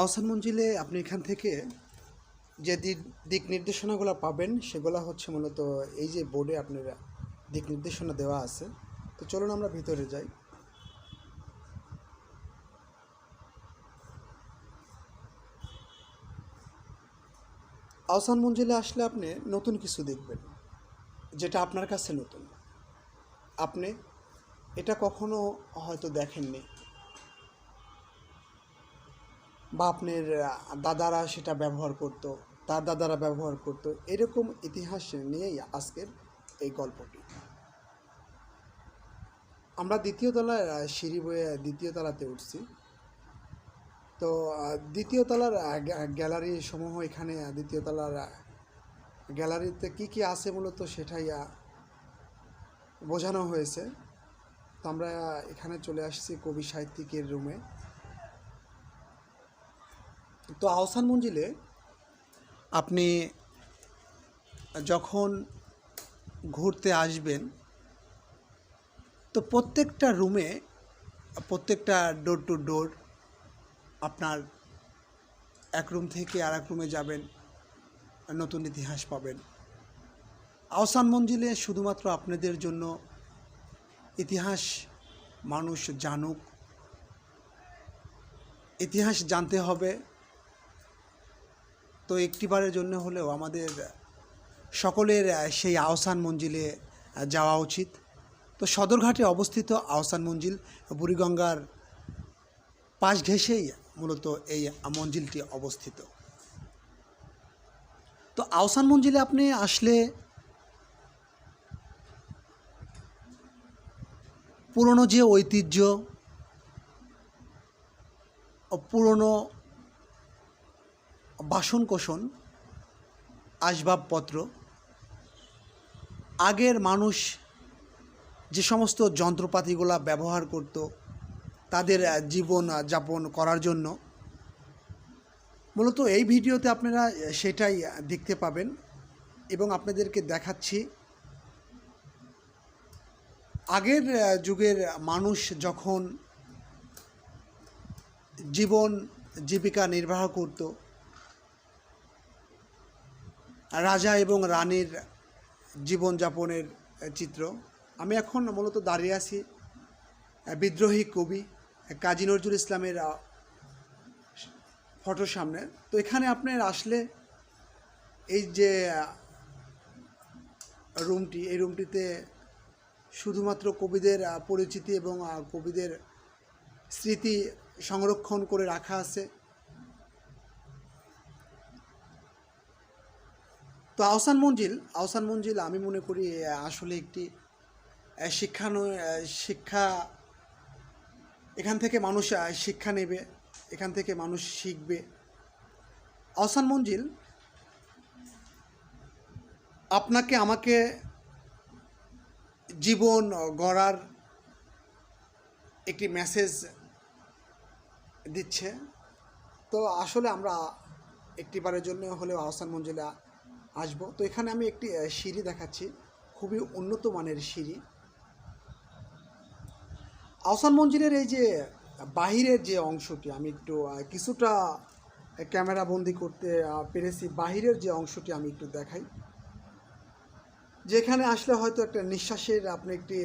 আহসান মঞ্জিলে আপনি এখান থেকে যে দিক নির্দেশনাগুলো পাবেন, সেগুলো হচ্ছে মূলত এই যে বোর্ডে আপনার দিক নির্দেশনা দেওয়া আছে। তো চলুন আমরা ভিতরে যাই। আহসান মঞ্জিলে আসলে আপনি নতুন কিছু দেখবেন, যেটা আপনার কাছে নতুন। আপনি এটা কখনো হয়তো দেখেননি। বা আপনার দাদারা সেটা ব্যবহার করত, তার দাদারা ব্যবহার করত, এরকম ইতিহাস নিয়েই আজকের এই গল্পটি। আমরা দ্বিতীয় তলার সিঁড়ি বয়ে দ্বিতীয় তলাতে উঠছি। তো দ্বিতীয় তলার গ্যালারি সমূহ এখানে দ্বিতীয় তলার গ্যালারিতে কি কি আছে মূলত সেটাই বোঝানো হয়েছে। তো আমরা এখানে চলে আসছি কবি সাহিত্যিকের রুমে। তো আহসান মঞ্জিলে আপনি যখন ঘুরতে আসবেন, তো প্রত্যেকটা রুমে প্রত্যেকটা ডোর টু ডোর আপনার এক রুম থেকে আর এক রুমে যাবেন, নতুন ইতিহাস পাবেন। আহসান মঞ্জিলে শুধুমাত্র আপনাদের জন্য ইতিহাস মানুষ জানুক, ইতিহাস জানতে হবে তো একটিবারের জন্য হলেও আমাদের সকলের সেই আহসান মঞ্জিলে যাওয়া উচিত। তো সদরঘাটে অবস্থিত আহসান মঞ্জিল, বুড়িগঙ্গার পাশ ঘেঁষেই মূলত এই মঞ্জিলটি অবস্থিত। তো আহসান মঞ্জিলে আপনি আসলে পুরনো যে ঐতিহ্য, পুরনো বাসনকোসন, আসবাবপত্র, আগের মানুষ যে সমস্ত যন্ত্রপাতিগুলা ব্যবহার করত, তাদের জীবন যাপন করার জন্য। মূলত এই ভিডিওতে আপনারা সেটাই দেখতে পাবেন এবং আপনাদেরকে দেখাচ্ছি। আগের যুগের মানুষ যখন জীবন, জীবিকা নির্বাহ করত রাজা এবং রানীর জীবনযাপনের চিত্র। আমি এখন মূলত দাঁড়িয়ে আছি বিদ্রোহী কবি কাজী নজরুল ইসলামের ফটোর সামনে। তো এখানে আপনার আসলে এই যে রুমটি, এই রুমটিতে শুধুমাত্র কবিদের পরিচিতি এবং কবিদের স্মৃতি সংরক্ষণ করে রাখা আছে। তো আহসান মঞ্জিল আহসান মঞ্জিল আমি মনে করি আসলে একটি আহ, শিক্ষানু শিক্ষা এখান থেকে মানুষ শিক্ষা নেবে এখান থেকে মানুষ শিখবে। আহসান মঞ্জিল আপনাকে আমাকে জীবন গড়ার একটি মেসেজ দিচ্ছে। তো আসলে আমরা একটিবারের জন্য হলেও আহসান মঞ্জিলে আসব। তো এখানে আমি একটি সিঁড়ি দেখাচ্ছি। খুবই উন্নত মানের সিঁড়ি। আহসান মঞ্জিলের এই যে বাহিরের যে অংশটি, আমি একটু কিছুটা ক্যামেরা বন্দি করতে পেরেছি। বাহিরের যে অংশটি আমি একটু দেখাই। যেখানে আসলে হয়তো একটা নিঃশ্বাসের আপনি একটি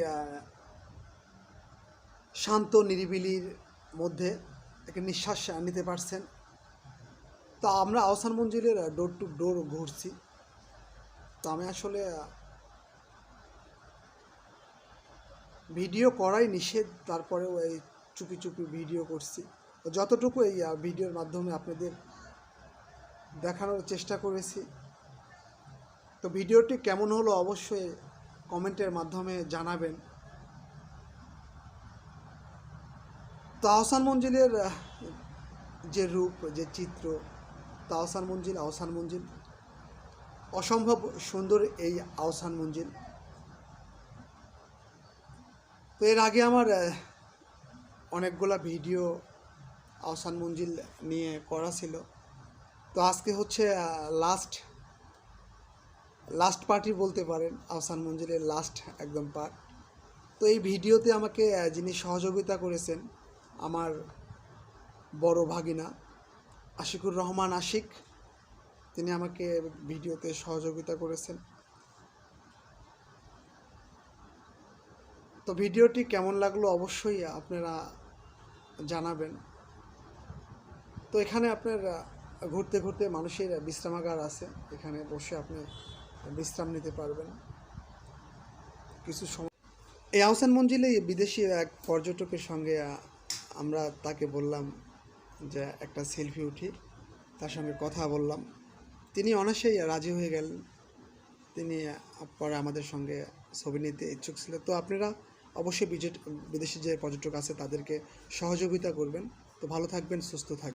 শান্ত, নিরিবিলির মধ্যে একটা নিঃশ্বাস নিতে পারছেন। তো আমরা আহসান মঞ্জিলের ডোর টু ডোর ঘুরছি। তো আমি আসলে ভিডিও করাই নিষেধ, তারপরেও এই চুপি চুপি ভিডিও করছি। যতটুকু এই ভিডিওর মাধ্যমে আপনাদের দেখানোর চেষ্টা করেছি, তো ভিডিওটি কেমন হলো অবশ্যই কমেন্টের মাধ্যমে জানাবেন। তো আহসান মঞ্জিলের যে রূপ, যে চিত্র তাহসান মঞ্জিল, আহসান মঞ্জিল অসম্ভব সুন্দর এই আহসান মঞ্জিল। তো এর আগে আমার অনেকগুলা ভিডিও আহসান মঞ্জিল নিয়ে করা ছিল। তো আজকে হচ্ছে লাস্ট লাস্ট পার্টি বলতে পারেন আহসান মঞ্জিলের লাস্ট একদম পার্ট তো এই ভিডিওতে আমাকে যিনি সহযোগিতা করেছেন, আমার বড় ভাগিনা আশিকুর রহমান আশিক তিনি আমাকে ভিডিওতে সহযোগিতা করেছেন। তো ভিডিওটি কেমন লাগল অবশ্যই আপনারা জানাবেন। তো এখানে আপনার ঘুরতে ঘুরতে মানুষের বিশ্রামাগার আছে। এখানে বসে আপনি বিশ্রাম নিতে পারবেন। কিছু সময় এই আহসান মঞ্জিলে বিদেশি এক পর্যটকের সঙ্গে আমরা তাকে বললাম যে একটা সেলফি উঠি, তার সঙ্গে কথা বললাম। তিনি অনায়াসেই রাজি হয়ে গেলেন। তিনি পরে আমাদের সঙ্গে ছবি নিতে ইচ্ছুক ছিল। তো আপনারা অবশ্যই বিদেশি যে পর্যটক আছে তাদেরকে সহযোগিতা করবেন। তো ভালো থাকবেন, সুস্থ থাকবেন।